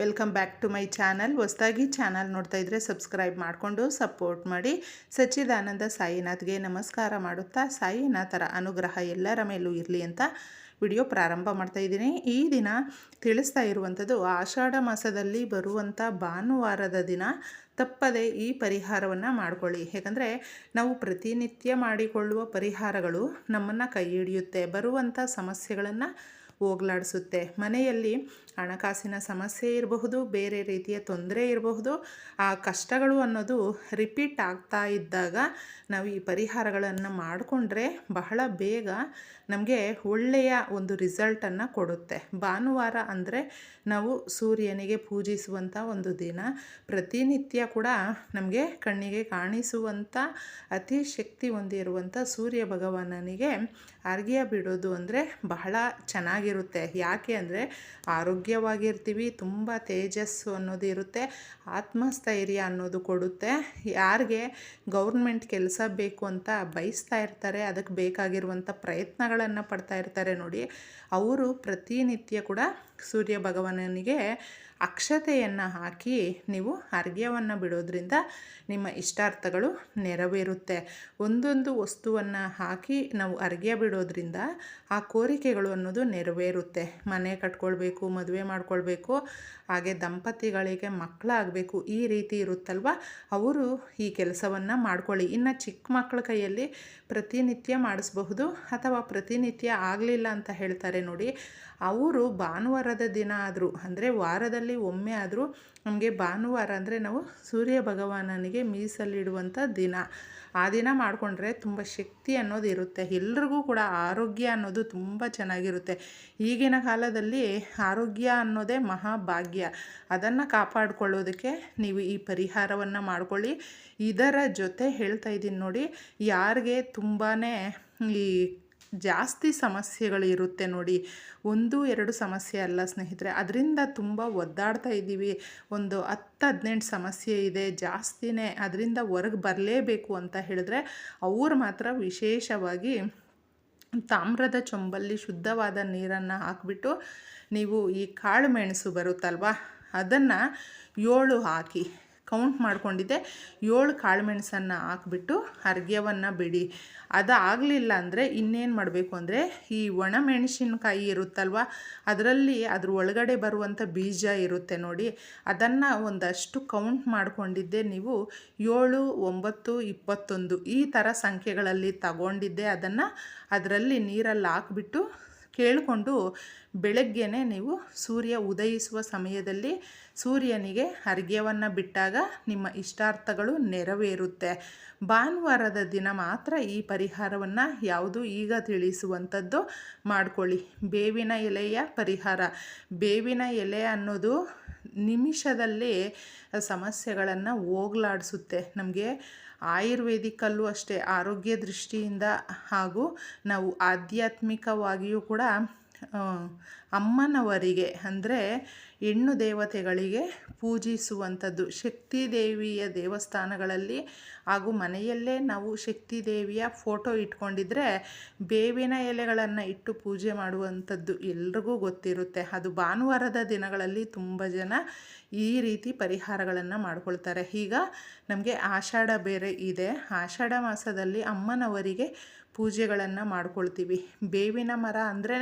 Welcome back to my channel ಹೊಸದಾಗಿ channel ನೋಡ್ತಾ ಇದ್ದರೆ ಸಬ್ಸ್ಕ್ರೈಬ್ ಮಾಡಿಕೊಂಡು ಸಪೋರ್ಟ್ ಮಾಡಿ. ಸಚ್ಚಿದಾನಂದ ಸಾಯಿನಾಥ್ಗೆ ನಮಸ್ಕಾರ ಮಾಡುತ್ತಾ, ಸಾಯಿನಾಥರ ಅನುಗ್ರಹ ಎಲ್ಲರ ಮೇಲೂ ಇರಲಿ ಅಂತ ವಿಡಿಯೋ ಪ್ರಾರಂಭ ಮಾಡ್ತಾ ಇದ್ದೀನಿ. ಈ ದಿನ ತಿಳಿಸ್ತಾ ಇರುವಂಥದ್ದು, ಆಷಾಢ ಮಾಸದಲ್ಲಿ ಬರುವಂಥ ಭಾನುವಾರದ ದಿನ ತಪ್ಪದೆ ಈ ಪರಿಹಾರವನ್ನು ಮಾಡಿಕೊಳ್ಳಿ. ಯಾಕಂದರೆ ನಾವು ಪ್ರತಿನಿತ್ಯ ಮಾಡಿಕೊಳ್ಳುವ ಪರಿಹಾರಗಳು ನಮ್ಮನ್ನು ಕೈ ಹಿಡಿಯುತ್ತೆ. ಬರುವಂಥ ಸಮಸ್ಯೆಗಳನ್ನು ಹೋಗ್ಲಾಡಿಸುತ್ತೆ. ಮನೆಯಲ್ಲಿ ಹಣಕಾಸಿನ ಸಮಸ್ಯೆ ಇರಬಹುದು, ಬೇರೆ ರೀತಿಯ ತೊಂದರೆ ಇರಬಹುದು. ಆ ಕಷ್ಟಗಳು ಅನ್ನೋದು ರಿಪೀಟ್ ಆಗ್ತಾ ಇದ್ದಾಗ ನಾವು ಈ ಪರಿಹಾರಗಳನ್ನು ಮಾಡಿಕೊಂಡ್ರೆ ಬಹಳ ಬೇಗ ನಮಗೆ ಒಳ್ಳೆಯ ಒಂದು ರಿಸಲ್ಟನ್ನು ಕೊಡುತ್ತೆ. ಭಾನುವಾರ ಅಂದರೆ ನಾವು ಸೂರ್ಯನಿಗೆ ಪೂಜಿಸುವಂಥ ಒಂದು ದಿನ. ಪ್ರತಿನಿತ್ಯ ಕೂಡ ನಮಗೆ ಕಣ್ಣಿಗೆ ಕಾಣಿಸುವಂಥ ಅತಿ ಶಕ್ತಿ ಹೊಂದಿರುವಂಥ ಸೂರ್ಯ ಭಗವಾನನಿಗೆ ಅರ್ಘ್ಯ ಬಿಡೋದು ಅಂದರೆ ಬಹಳ ಚೆನ್ನಾಗಿರುತ್ತೆ. ಯಾಕೆ ಅಂದರೆ ಆರೋಗ್ಯವಾಗಿರ್ತೀವಿ, ತುಂಬ ತೇಜಸ್ಸು ಅನ್ನೋದು ಇರುತ್ತೆ, ಆತ್ಮಸ್ಥೈರ್ಯ ಅನ್ನೋದು ಕೊಡುತ್ತೆ. ಯಾರಿಗೆ ಗೌರ್ಮೆಂಟ್ ಕೆಲಸ ಬೇಕು ಅಂತ ಬಯಸ್ತಾ ಇರ್ತಾರೆ, ಅದಕ್ಕೆ ಬೇಕಾಗಿರುವಂಥ ಪ್ರಯತ್ನಗಳನ್ನು ಪಡ್ತಾ ಇರ್ತಾರೆ ನೋಡಿ. ಅವರು ಪ್ರತಿನಿತ್ಯ ಕೂಡ ಸೂರ್ಯ ಭಗವಾನನಿಗೆ ಅಕ್ಷತೆಯನ್ನು ಹಾಕಿ ನೀವು ಅರ್ಘ್ಯವನ್ನು ಬಿಡೋದ್ರಿಂದ ನಿಮ್ಮ ಇಷ್ಟಾರ್ಥಗಳು ನೆರವೇರುತ್ತೆ. ಒಂದೊಂದು ವಸ್ತುವನ್ನು ಹಾಕಿ ನಾವು ಅರ್ಘ್ಯ ಬಿಡೋದ್ರಿಂದ ಆ ಕೋರಿಕೆಗಳು ಅನ್ನೋದು ನೆರವೇರುತ್ತೆ. ಮನೆ ಕಟ್ಕೊಳ್ಬೇಕು, ಮದುವೆ ಮಾಡ್ಕೊಳ್ಬೇಕು, ಹಾಗೆ ದಂಪತಿಗಳಿಗೆ ಮಕ್ಕಳಾಗಬೇಕು ಈ ರೀತಿ ಇರುತ್ತಲ್ವ? ಅವರು ಈ ಕೆಲಸವನ್ನು ಮಾಡ್ಕೊಳ್ಳಿ. ಇನ್ನು ಚಿಕ್ಕ ಮಕ್ಕಳ ಕೈಯಲ್ಲಿ ಪ್ರತಿನಿತ್ಯ ಮಾಡಿಸಬಹುದು ಅಥವಾ ಪ್ರತಿನಿತ್ಯ ಆಗಲಿಲ್ಲ ಅಂತ ಹೇಳ್ತಾರೆ ನೋಡಿ. ಅವರು ಭಾನುವಾರದ ದಿನ ಆದರೂ, ಅಂದರೆ ವಾರದಲ್ಲಿ ಒಮ್ಮೆ ಆದರೂ ನಮಗೆ ಭಾನುವಾರ ಅಂದರೆ ನಾವು ಸೂರ್ಯ ಭಗವಾನನಿಗೆ ಮೀಸಲಿಡುವಂಥ ದಿನ. ಆ ದಿನ ಮಾಡಿಕೊಂಡ್ರೆ ತುಂಬ ಶಕ್ತಿ ಅನ್ನೋದು ಇರುತ್ತೆ. ಎಲ್ರಿಗೂ ಕೂಡ ಆರೋಗ್ಯ ಅನ್ನೋದು ತುಂಬ ಚೆನ್ನಾಗಿರುತ್ತೆ. ಈಗಿನ ಕಾಲದಲ್ಲಿ ಆರೋಗ್ಯ ಅನ್ನೋದೇ ಮಹಾಭಾಗ್ಯ. ಅದನ್ನು ಕಾಪಾಡಿಕೊಳ್ಳೋದಕ್ಕೆ ನೀವು ಈ ಪರಿಹಾರವನ್ನು ಮಾಡ್ಕೊಳ್ಳಿ. ಇದರ ಜೊತೆ ಹೇಳ್ತಾ ಇದ್ದೀನಿ ನೋಡಿ, ಯಾರಿಗೆ ತುಂಬಾ ಈ ಜಾಸ್ತಿ ಸಮಸ್ಯೆಗಳು ಇರುತ್ತೆ ನೋಡಿ. ಒಂದು, ಎರಡು ಸಮಸ್ಯೆ ಅಲ್ಲ ಸ್ನೇಹಿತರೆ. ಅದರಿಂದ ತುಂಬ ಒದ್ದಾಡ್ತಾ ಇದ್ದೀವಿ. ಒಂದು ಹತ್ತು, ಹದಿನೆಂಟು ಸಮಸ್ಯೆ ಇದೆ. ಜಾಸ್ತಿನೇ ಅದರಿಂದ ಹೊರಗೆ ಬರಲೇಬೇಕು ಅಂತ ಹೇಳಿದ್ರೆ ಅವ್ರು ಮಾತ್ರ ವಿಶೇಷವಾಗಿ ತಾಮ್ರದ ಚೊಂಬಲ್ಲಿ ಶುದ್ಧವಾದ ನೀರನ್ನು ಹಾಕಿಬಿಟ್ಟು ನೀವು ಈ ಕಾಳು ಮೆಣಸು ಬರುತ್ತಲ್ವಾ, ಅದನ್ನು ಏಳು ಹಾಕಿ ಕೌಂಟ್ ಮಾಡ್ಕೊಂಡಿದ್ದೆ. ಏಳು ಕಾಳುಮೆಣಸನ್ನು ಹಾಕ್ಬಿಟ್ಟು ಅರ್ಗ್ಯವನ್ನು ಬಿಡಿ. ಅದು ಆಗಲಿಲ್ಲ ಅಂದರೆ ಇನ್ನೇನು ಮಾಡಬೇಕು ಅಂದರೆ ಈ ಒಣ ಮೆಣಸಿನ್ಕಾಯಿ ಇರುತ್ತಲ್ವ, ಅದರಲ್ಲಿ ಅದ್ರ ಒಳಗಡೆ ಬರುವಂಥ ಬೀಜ ಇರುತ್ತೆ ನೋಡಿ. ಅದನ್ನು ಒಂದಷ್ಟು ಕೌಂಟ್ ಮಾಡಿಕೊಂಡಿದ್ದೆ ನೀವು. ಏಳು, ಒಂಬತ್ತು, ಇಪ್ಪತ್ತೊಂದು ಈ ಥರ ಸಂಖ್ಯೆಗಳಲ್ಲಿ ತಗೊಂಡಿದ್ದೆ. ಅದನ್ನು ಅದರಲ್ಲಿ ನೀರಲ್ಲಿ ಹಾಕ್ಬಿಟ್ಟು ಕೇಳಿಕೊಂಡು ಬೆಳಗ್ಗೆನೇ ನೀವು ಸೂರ್ಯ ಉದಯಿಸುವ ಸಮಯದಲ್ಲಿ ಸೂರ್ಯನಿಗೆ ಅರ್ಘ್ಯವನ್ನು ಬಿಟ್ಟಾಗ ನಿಮ್ಮ ಇಷ್ಟಾರ್ಥಗಳು ನೆರವೇರುತ್ತೆ. ಭಾನುವಾರದ ದಿನ ಮಾತ್ರ ಈ ಪರಿಹಾರವನ್ನು ಯಾವುದು ಈಗ ತಿಳಿಸುವಂಥದ್ದು ಮಾಡಿಕೊಳ್ಳಿ. ಬೇವಿನ ಎಲೆಯ ಪರಿಹಾರ. ಬೇವಿನ ಎಲೆ ಅನ್ನೋದು ನಿಮಿಷದಲ್ಲಿ ಸಮಸ್ಯೆಗಳನ್ನು ಹೋಗ್ಲಾಡಿಸುತ್ತೆ. ನಮಗೆ ಆಯುರ್ವೇದಿಕಲ್ಲೂ ಅಷ್ಟೇ ಆರೋಗ್ಯ ದೃಷ್ಟಿಯಿಂದ ಹಾಗೂ ನಾವು ಆಧ್ಯಾತ್ಮಿಕವಾಗಿಯೂ ಕೂಡ ಅಮ್ಮನವರಿಗೆ, ಅಂದರೆ ಹೆಣ್ಣು ದೇವತೆಗಳಿಗೆ ಪೂಜಿಸುವಂಥದ್ದು. ಶಕ್ತಿ ದೇವಿಯ ದೇವಸ್ಥಾನಗಳಲ್ಲಿ ಹಾಗೂ ಮನೆಯಲ್ಲೇ ನಾವು ಶಕ್ತಿ ದೇವಿಯ ಫೋಟೋ ಇಟ್ಕೊಂಡಿದ್ರೆ ಬೇವಿನ ಎಲೆಗಳನ್ನು ಇಟ್ಟು ಪೂಜೆ ಮಾಡುವಂಥದ್ದು ಎಲ್ರಿಗೂ ಗೊತ್ತಿರುತ್ತೆ. ಅದು ಭಾನುವಾರದ ದಿನಗಳಲ್ಲಿ ತುಂಬ ಜನ ಈ ರೀತಿ ಪರಿಹಾರಗಳನ್ನು ಮಾಡ್ಕೊಳ್ತಾರೆ. ಈಗ ನಮಗೆ ಆಷಾಢ ಬೇರೆ ಇದೆ. ಆಷಾಢ ಮಾಸದಲ್ಲಿ ಅಮ್ಮನವರಿಗೆ ಪೂಜೆಗಳನ್ನು ಮಾಡ್ಕೊಳ್ತೀವಿ. ಬೇವಿನ ಮರ ಅಂದ್ರೇ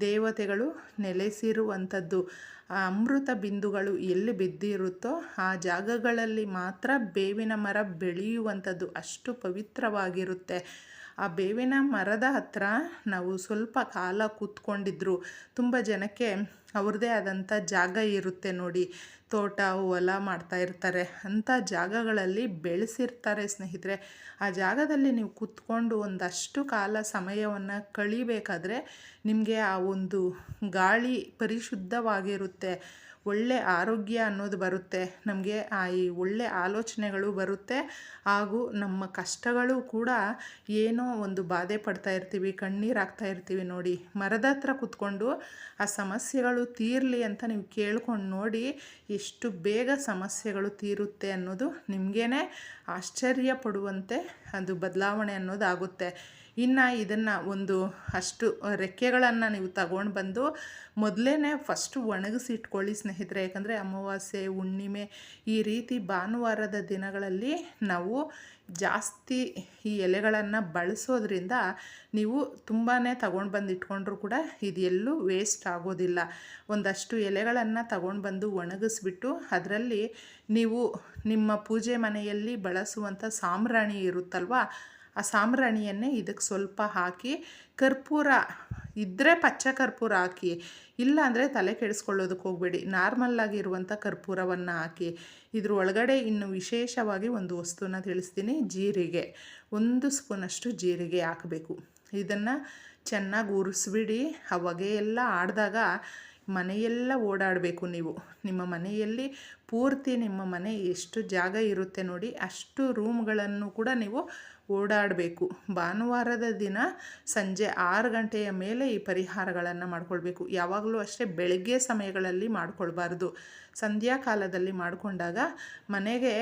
ದೇವತೆಗಳು ನೆಲೆಸಿರುವಂಥದ್ದು. ಆ ಅಮೃತ ಬಿಂದುಗಳು ಎಲ್ಲಿ ಬಿದ್ದಿರುತ್ತೋ ಆ ಜಾಗಗಳಲ್ಲಿ ಮಾತ್ರ ಬೇವಿನ ಮರ ಬೆಳೆಯುವಂಥದ್ದು ಅಷ್ಟು ಪವಿತ್ರವಾಗಿರುತ್ತೆ. ಆ ಬೇವಿನ ಮರದ ಹತ್ರ ನಾವು ಸ್ವಲ್ಪ ಕಾಲ ಕೂತ್ಕೊಂಡಿದ್ರು. ತುಂಬ ಜನಕ್ಕೆ ಅವ್ರದ್ದೇ ಆದಂಥ ಜಾಗ ಇರುತ್ತೆ ನೋಡಿ. ತೋಟ, ಹೊಲ ಮಾಡ್ತಾ ಇರ್ತಾರೆ. ಅಂಥ ಜಾಗಗಳಲ್ಲಿ ಬೆಳೆಸಿರ್ತಾರೆ ಸ್ನೇಹಿತರೆ. ಆ ಜಾಗದಲ್ಲಿ ನೀವು ಕುತ್ಕೊಂಡು ಒಂದಷ್ಟು ಕಾಲ ಸಮಯವನ್ನು ಕಳಿಬೇಕಾದ್ರೆ ನಿಮಗೆ ಆ ಒಂದು ಗಾಳಿ ಪರಿಶುದ್ಧವಾಗಿರುತ್ತೆ. ಒಳ್ಳೆ ಆರೋಗ್ಯ ಅನ್ನೋದು ಬರುತ್ತೆ. ನಮಗೆ ಆ ಈ ಒಳ್ಳೆ ಆಲೋಚನೆಗಳು ಬರುತ್ತೆ. ಹಾಗೂ ನಮ್ಮ ಕಷ್ಟಗಳು ಕೂಡ ಏನೋ ಒಂದು ಬಾಧೆ ಪಡ್ತಾ ಇರ್ತೀವಿ ಕಣ್ಣೀರಾಗ್ತಾ ಇರ್ತೀವಿ ನೋಡಿ. ಮರದ ಹತ್ರ ಕೂತ್ಕೊಂಡು ಆ ಸಮಸ್ಯೆಗಳು ತೀರಲಿ ಅಂತ ನೀವು ಕೇಳ್ಕೊಂಡು ನೋಡಿ ಎಷ್ಟು ಬೇಗ ಸಮಸ್ಯೆಗಳು ತೀರುತ್ತೆ ಅನ್ನೋದು ನಿಮಗೇ ಆಶ್ಚರ್ಯ ಪಡುವಂತೆ ಅದು ಬದಲಾವಣೆ ಅನ್ನೋದು ಆಗುತ್ತೆ ಇನ್ನು ಇದನ್ನು ಒಂದು ಅಷ್ಟು ರೆಕ್ಕೆಗಳನ್ನು ನೀವು ತಗೊಂಡು ಬಂದು ಮೊದಲೇ ಫಸ್ಟು ಒಣಗಿಸಿ ಇಟ್ಕೊಳ್ಳಿ ಸ್ನೇಹಿತರೆ. ಯಾಕಂದರೆ ಅಮಾವಾಸ್ಯೆ, ಹುಣ್ಣಿಮೆ ಈ ರೀತಿ ಭಾನುವಾರದ ದಿನಗಳಲ್ಲಿ ನಾವು ಜಾಸ್ತಿ ಈ ಎಲೆಗಳನ್ನು ಬಳಸೋದ್ರಿಂದ ನೀವು ತುಂಬಾ ತಗೊಂಡು ಬಂದು ಇಟ್ಕೊಂಡ್ರೂ ಕೂಡ ಇದು ವೇಸ್ಟ್ ಆಗೋದಿಲ್ಲ. ಒಂದಷ್ಟು ಎಲೆಗಳನ್ನು ತಗೊಂಡು ಬಂದು ಒಣಗಿಸ್ಬಿಟ್ಟು ಅದರಲ್ಲಿ ನೀವು ನಿಮ್ಮ ಪೂಜೆ ಮನೆಯಲ್ಲಿ ಬಳಸುವಂಥ ಸಾಂಬ್ರಾಣಿ ಇರುತ್ತಲ್ವ ಆ ಸಾಂಬ್ರಾಣಿಯನ್ನೇ ಇದಕ್ಕೆ ಸ್ವಲ್ಪ ಹಾಕಿ ಕರ್ಪೂರ ಇದ್ದರೆ ಪಚ್ಚ ಕರ್ಪೂರ ಹಾಕಿ ಇಲ್ಲ ಅಂದರೆ ತಲೆ ಕೆಡಿಸ್ಕೊಳ್ಳೋದಕ್ಕೆ ಹೋಗಬೇಡಿ. ನಾರ್ಮಲ್ಲಾಗಿರುವಂಥ ಕರ್ಪೂರವನ್ನು ಹಾಕಿ, ಇದ್ರ ಒಳಗಡೆ ಇನ್ನು ವಿಶೇಷವಾಗಿ ಒಂದು ವಸ್ತುನ ತಿಳಿಸ್ತೀನಿ, ಜೀರಿಗೆ. ಒಂದು ಸ್ಪೂನಷ್ಟು ಜೀರಿಗೆ ಹಾಕಬೇಕು. ಇದನ್ನು ಚೆನ್ನಾಗಿ ಉರಿಸ್ಬಿಡಿ. ಹೊಗೆ ಎಲ್ಲ ಆಡಿದಾಗ ಮನೆಯೆಲ್ಲ ಓಡಾಡಬೇಕು ನೀವು. ನಿಮ್ಮ ಮನೆಯಲ್ಲಿ ಪೂರ್ತಿ ನಿಮ್ಮ ಮನೆ ಎಷ್ಟು ಜಾಗ ಇರುತ್ತೆ ನೋಡಿ, ಅಷ್ಟು ರೂಮ್ಗಳನ್ನು ಕೂಡ ನೀವು ಓಡಾಡಬೇಕು. ಭಾನುವಾರದ ದಿನ ಸಂಜೆ ಆರು ಗಂಟೆಯ ಮೇಲೆ ಈ ಪರಿಹಾರಗಳನ್ನು ಮಾಡಿಕೊಳ್ಬೇಕು. ಯಾವಾಗಲೂ ಅಷ್ಟೇ ಬೆಳಗ್ಗೆ ಸಮಯಗಳಲ್ಲಿ ಮಾಡಿಕೊಳ್ಬಾರ್ದು. ಸಂಧ್ಯಾ ಕಾಲದಲ್ಲಿ ಮಾಡಿಕೊಂಡಾಗ ಮನೆಗೆ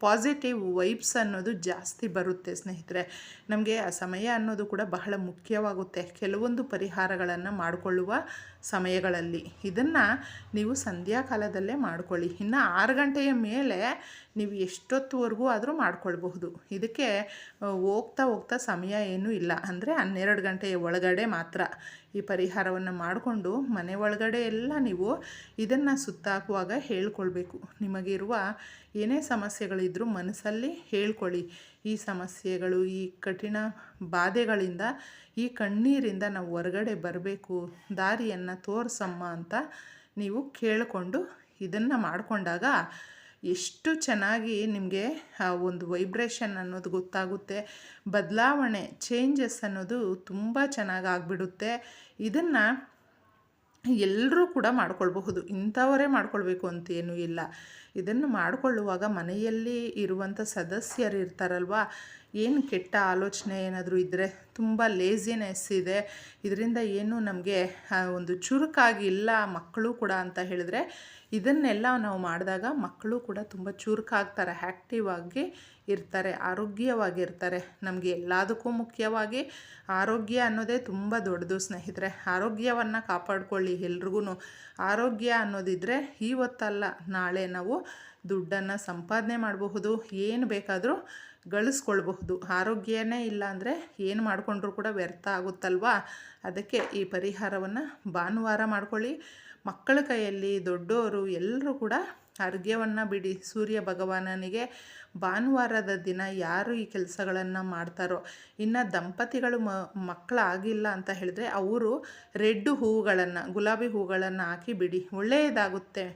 ಪಾಸಿಟಿವ್ ವೈಬ್ಸ್ ಅನ್ನೋದು ಜಾಸ್ತಿ ಬರುತ್ತೆ ಸ್ನೇಹಿತರೆ. ನಮಗೆ ಆ ಸಮಯ ಅನ್ನೋದು ಕೂಡ ಬಹಳ ಮುಖ್ಯವಾಗುತ್ತೆ. ಕೆಲವೊಂದು ಪರಿಹಾರಗಳನ್ನು ಮಾಡಿಕೊಳ್ಳುವ ಸಮಯಗಳಲ್ಲಿ. ಇದನ್ನು ನೀವು ಸಂಧ್ಯಾ ಕಾಲದಲ್ಲೇ ಮಾಡ್ಕೊಳ್ಳಿ. ಇನ್ನು ಆರು ಗಂಟೆಯ ಮೇಲೆ ನೀವು ಎಷ್ಟೊತ್ತುವರೆಗೂ ಆದರೂ ಮಾಡಿಕೊಳ್ಬಹುದು. ಇದಕ್ಕೆ ಹೋಗ್ತಾ ಹೋಗ್ತಾ ಸಮಯ ಏನೂ ಇಲ್ಲ. ಅಂದರೆ ಹನ್ನೆರಡು ಗಂಟೆಯ ಒಳಗಡೆ ಮಾತ್ರ ಈ ಪರಿಹಾರವನ್ನು ಮಾಡಿಕೊಂಡು ಮನೆ ಒಳಗಡೆ ಎಲ್ಲ ನೀವು ಇದನ್ನು ಸುತ್ತಾಕುವಾಗ ಹೇಳ್ಕೊಳ್ಬೇಕು. ನಿಮಗಿರುವ ಏನೇ ಸಮಸ್ಯೆಗಳಿದ್ದರೂ ಮನಸ್ಸಲ್ಲಿ ಹೇಳ್ಕೊಳ್ಳಿ. ಈ ಸಮಸ್ಯೆಗಳು, ಈ ಕಠಿಣ ಬಾಧೆಗಳಿಂದ, ಈ ಕಣ್ಣೀರಿಂದ ನಾವು ಹೊರಗಡೆ ಬರಬೇಕು. ದಾರಿಯನ್ನು ತೋರಿಸಮ್ಮ ಅಂತ ನೀವು ಕೇಳಿಕೊಂಡು ಇದನ್ನು ಮಾಡಿಕೊಂಡಾಗ ಎಷ್ಟು ಚೆನ್ನಾಗಿ ನಿಮಗೆ ಆ ಒಂದು ವೈಬ್ರೇಷನ್ ಅನ್ನೋದು ಗೊತ್ತಾಗುತ್ತೆ. ಬದಲಾವಣೆ ಚೇಂಜಸ್ ಅನ್ನೋದು ತುಂಬ ಚೆನ್ನಾಗಿ ಆಗಿಬಿಡುತ್ತೆ. ಇದನ್ನು ಎಲ್ಲರೂ ಕೂಡ ಮಾಡ್ಕೊಳ್ಬಹುದು. ಇಂಥವರೇ ಮಾಡ್ಕೊಳ್ಬೇಕು ಅಂತೇನೂ ಇಲ್ಲ. ಇದನ್ನು ಮಾಡಿಕೊಳ್ಳುವಾಗ ಮನೆಯಲ್ಲಿ ಇರುವಂಥ ಸದಸ್ಯರು ಇರ್ತಾರಲ್ವ, ಏನು ಕೆಟ್ಟ ಆಲೋಚನೆ ಏನಾದರೂ ಇದ್ದರೆ ತುಂಬ ಲೇಸಿನೆಸ್ ಇದೆ. ಇದರಿಂದ ಏನು ನಮಗೆ ಒಂದು ಚುರುಕಾಗಿ ಇಲ್ಲ ಮಕ್ಕಳು ಕೂಡ ಅಂತ ಹೇಳಿದ್ರೆ ಇದನ್ನೆಲ್ಲ ನಾವು ಮಾಡಿದಾಗ ಮಕ್ಕಳು ಕೂಡ ತುಂಬ ಚುರುಕಾಗ್ತಾರೆ ಆ್ಯಕ್ಟಿವ್ ಆಗಿ ಇರ್ತಾರೆ, ಆರೋಗ್ಯವಾಗಿರ್ತಾರೆ. ನಮಗೆ ಎಲ್ಲದಕ್ಕೂ ಮುಖ್ಯವಾಗಿ ಆರೋಗ್ಯ ಅನ್ನೋದೇ ತುಂಬ ದೊಡ್ಡದು ಸ್ನೇಹಿತರೆ. ಆರೋಗ್ಯವನ್ನು ಕಾಪಾಡಿಕೊಳ್ಳಿ ಎಲ್ರಿಗೂ ಆರೋಗ್ಯ ಅನ್ನೋದಿದ್ದರೆ ಇವತ್ತಲ್ಲ, ನಾಳೆ ನಾವು ದುಡ್ಡನ್ನು ಸಂಪಾದನೆ ಮಾಡಬಹುದು, ಏನು ಬೇಕಾದರೂ ಗಳಿಸ್ಕೊಳ್ಬಹುದು. ಆರೋಗ್ಯನೇ ಇಲ್ಲ ಅಂದರೆ ಏನು ಮಾಡಿಕೊಂಡ್ರೂ ಕೂಡ ವ್ಯರ್ಥ ಆಗುತ್ತಲ್ವಾ? ಅದಕ್ಕೆ ಈ ಪರಿಹಾರವನ್ನು ಭಾನುವಾರ ಮಾಡ್ಕೊಳ್ಳಿ. ಮಕ್ಕಳ ಕೈಯಲ್ಲಿ ದೊಡ್ಡವರು ಎಲ್ಲರೂ ಕೂಡ ಅರ್ಘ್ಯವನ್ನು ಬಿಡಿ. ಸೂರ್ಯ ಭಗವಾನನಿಗೆ ಭಾನುವಾರದ ದಿನ ಯಾರು ಈ ಕೆಲಸಗಳನ್ನು ಮಾಡ್ತಾರೋ? ಇನ್ನು ದಂಪತಿಗಳು ಮ, ಮಕ್ಕಳಾಗಿಲ್ಲ ಅಂತ ಹೇಳಿದ್ರೆ ಅವರು ರೆಡ್ ಹೂವುಗಳನ್ನು ಗುಲಾಬಿ ಹೂಗಳನ್ನು ಹಾಕಿ ಬಿಡಿ. ಒಳ್ಳೆಯದಾಗುತ್ತೆ